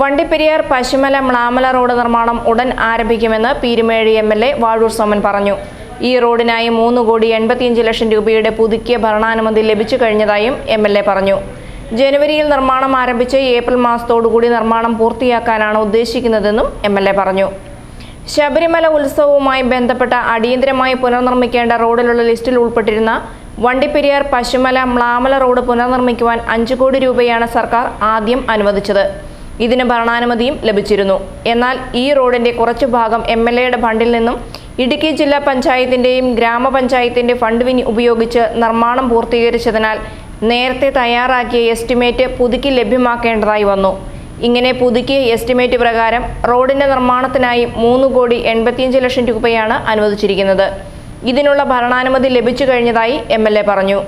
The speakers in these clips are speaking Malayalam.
വണ്ടിപ്പെരിയാർ പശുമല മ്ലാമല റോഡ് നിർമ്മാണം ഉടൻ ആരംഭിക്കുമെന്ന് Peermade M L A Vazhoor Soman പറഞ്ഞു. ഈ റോഡിനായി മൂന്ന് കോടി എൺപത്തിയഞ്ച് ലക്ഷം രൂപയുടെ പുതുക്കിയ ഭരണാനുമതി ലഭിച്ചു കഴിഞ്ഞതായും എം എൽ എ പറഞ്ഞു. ജനുവരിയിൽ നിർമ്മാണം ആരംഭിച്ച് ഏപ്രിൽ മാസത്തോടുകൂടി നിർമ്മാണം പൂർത്തിയാക്കാനാണ് ഉദ്ദേശിക്കുന്നതെന്നും എം എൽ എ പറഞ്ഞു. ശബരിമല ഉത്സവവുമായി ബന്ധപ്പെട്ട അടിയന്തരമായി പുനർനിർമ്മിക്കേണ്ട റോഡിലുള്ള ലിസ്റ്റിൽ ഉൾപ്പെട്ടിരുന്ന വണ്ടിപ്പെരിയാർ പശുമല മ്ലാമല റോഡ് പുനർനിർമ്മിക്കുവാൻ അഞ്ചു കോടി രൂപയാണ് സർക്കാർ ആദ്യം അനുവദിച്ചത്. ഇതിന് ഭരണാനുമതിയും ലഭിച്ചിരുന്നു. എന്നാൽ ഈ റോഡിന്റെ കുറച്ചു ഭാഗം എം എൽ എയുടെ ഫണ്ടിൽ നിന്നും ഇടുക്കി ജില്ലാ പഞ്ചായത്തിന്റെയും ഗ്രാമപഞ്ചായത്തിന്റെ ഫണ്ട് ഉപയോഗിച്ച് നിർമ്മാണം പൂർത്തീകരിച്ചതിനാൽ നേരത്തെ തയ്യാറാക്കിയ എസ്റ്റിമേറ്റ് പുതുക്കി ലഭ്യമാക്കേണ്ടതായി വന്നു. ഇങ്ങനെ പുതുക്കിയ എസ്റ്റിമേറ്റ് പ്രകാരം റോഡിന്റെ നിർമ്മാണത്തിനായി മൂന്ന് കോടി എൺപത്തിയഞ്ച് ലക്ഷം രൂപയാണ് അനുവദിച്ചിരിക്കുന്നത്. ഇതിനുള്ള ഭരണാനുമതി ലഭിച്ചു കഴിഞ്ഞതായി എം പറഞ്ഞു.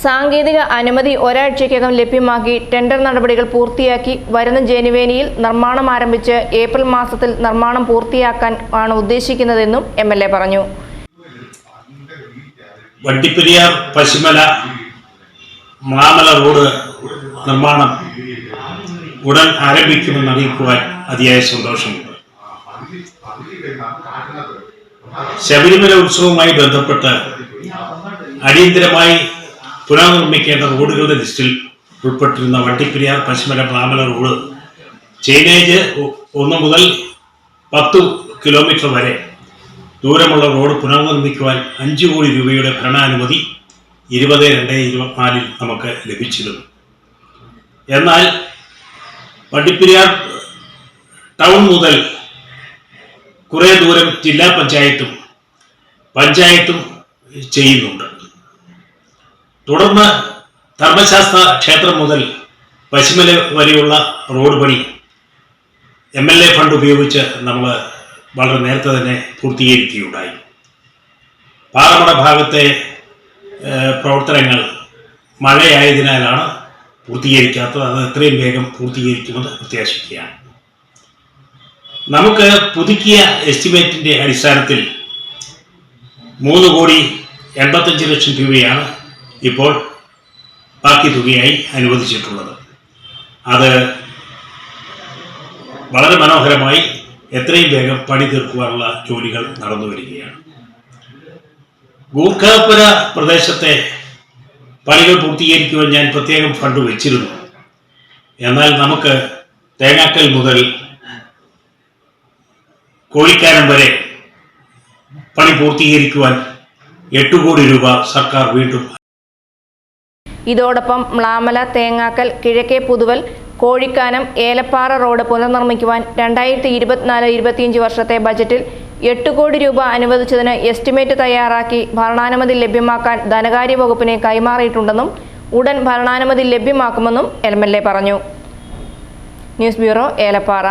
സാങ്കേതിക അനുമതി ഒരാഴ്ചയ്ക്കകം ലഭ്യമാക്കി ടെൻഡർ നടപടികൾ പൂർത്തിയാക്കി വരുന്ന ജനുവരിയിൽ നിർമ്മാണം ആരംഭിച്ച് ഏപ്രിൽ മാസത്തിൽ നിർമ്മാണം പൂർത്തിയാക്കാൻ ആണ് ഉദ്ദേശിക്കുന്നതെന്നും എം എൽ എ പറഞ്ഞു. വട്ടിപ്പെരിയാർ പശുമല മാമല റോഡ് നിർമ്മാണം ഉടൻ ആരംഭിക്കുമെന്ന് അറിയിക്കുവാൻ അതിയായ സന്തോഷമുണ്ട്. ശബരിമല ഉത്സവവുമായി ബന്ധപ്പെട്ട് അടിയന്തരമായി പുനർനിർമ്മിക്കേണ്ട റോഡുകളുടെ ലിസ്റ്റിൽ ഉൾപ്പെട്ടിരുന്ന വണ്ടിപ്പെരിയാർ പശ്ചിമല പ്രാമല റോഡ് ചെയിനേജ് ഒന്ന് മുതൽ പത്ത് കിലോമീറ്റർ വരെ ദൂരമുള്ള റോഡ് പുനർനിർമ്മിക്കുവാൻ അഞ്ച് കോടി രൂപയുടെ ഭരണാനുമതി ഇരുപത് രണ്ട് ഇരുപത്തിനാലിൽ നമുക്ക് ലഭിച്ചിരുന്നു. എന്നാൽ വണ്ടിപ്പെരിയാർ ടൗൺ മുതൽ കുറേ ദൂരം ജില്ലാ പഞ്ചായത്തും പഞ്ചായത്തും ചെയ്യുന്നുണ്ട്. തുടർന്ന് ധർമ്മശാസ്ത്ര ക്ഷേത്രം മുതൽ പശ്ചിമല വരെയുള്ള റോഡ് പണി എം എൽ എ ഫണ്ട് ഉപയോഗിച്ച് നമ്മൾ വളരെ നേരത്തെ തന്നെ പൂർത്തീകരിക്കുകയുണ്ടായി. പാറമട ഭാഗത്തെ പ്രവർത്തനങ്ങൾ മഴയായതിനാലാണ് പൂർത്തീകരിക്കാത്തത്. അത് എത്രയും വേഗം പൂർത്തീകരിക്കുമെന്ന് പ്രത്യാശിക്കുകയാണ്. നമുക്ക് പുതുക്കിയ എസ്റ്റിമേറ്റിന്റെ അടിസ്ഥാനത്തിൽ മൂന്ന് കോടി എൺപത്തഞ്ച് ലക്ഷം രൂപയാണ് ഇപ്പോൾ ബാക്കി തുകയായി അനുവദിച്ചിട്ടുള്ളത്. അത് വളരെ മനോഹരമായി എത്രയും വേഗം പണി തീർക്കുവാനുള്ള ജോലികൾ നടന്നു വരികയാണ്. ഗൂർഖാപുര പ്രദേശത്തെ പണികൾ പൂർത്തീകരിക്കുവാൻ ഞാൻ പ്രത്യേകം ഫണ്ട് വെച്ചിരുന്നു. എന്നാൽ നമുക്ക് തേങ്ങാക്കൽ മുതൽ കോഴിക്കാനം വരെ പണി പൂർത്തീകരിക്കുവാൻ എട്ട് കോടി രൂപ സർക്കാർ വീണ്ടും ഇതോടൊപ്പം മ്ലാമല തേങ്ങാക്കൽ കിഴക്കേ പുതുവൽ കോഴിക്കാനം ഏലപ്പാറ റോഡ് പുനർനിർമ്മിക്കുവാൻ രണ്ടായിരത്തി ഇരുപത്തിനാല് ഇരുപത്തിയഞ്ച് വർഷത്തെ ബജറ്റിൽ എട്ട് കോടി രൂപ അനുവദിച്ചതിന് എസ്റ്റിമേറ്റ് തയ്യാറാക്കി ഭരണാനുമതി ലഭ്യമാക്കാൻ ധനകാര്യ വകുപ്പിനെ കൈമാറിയിട്ടുണ്ടെന്നും ഉടൻ ഭരണാനുമതി ലഭ്യമാക്കുമെന്നും എം പറഞ്ഞു. News bureau Elappara.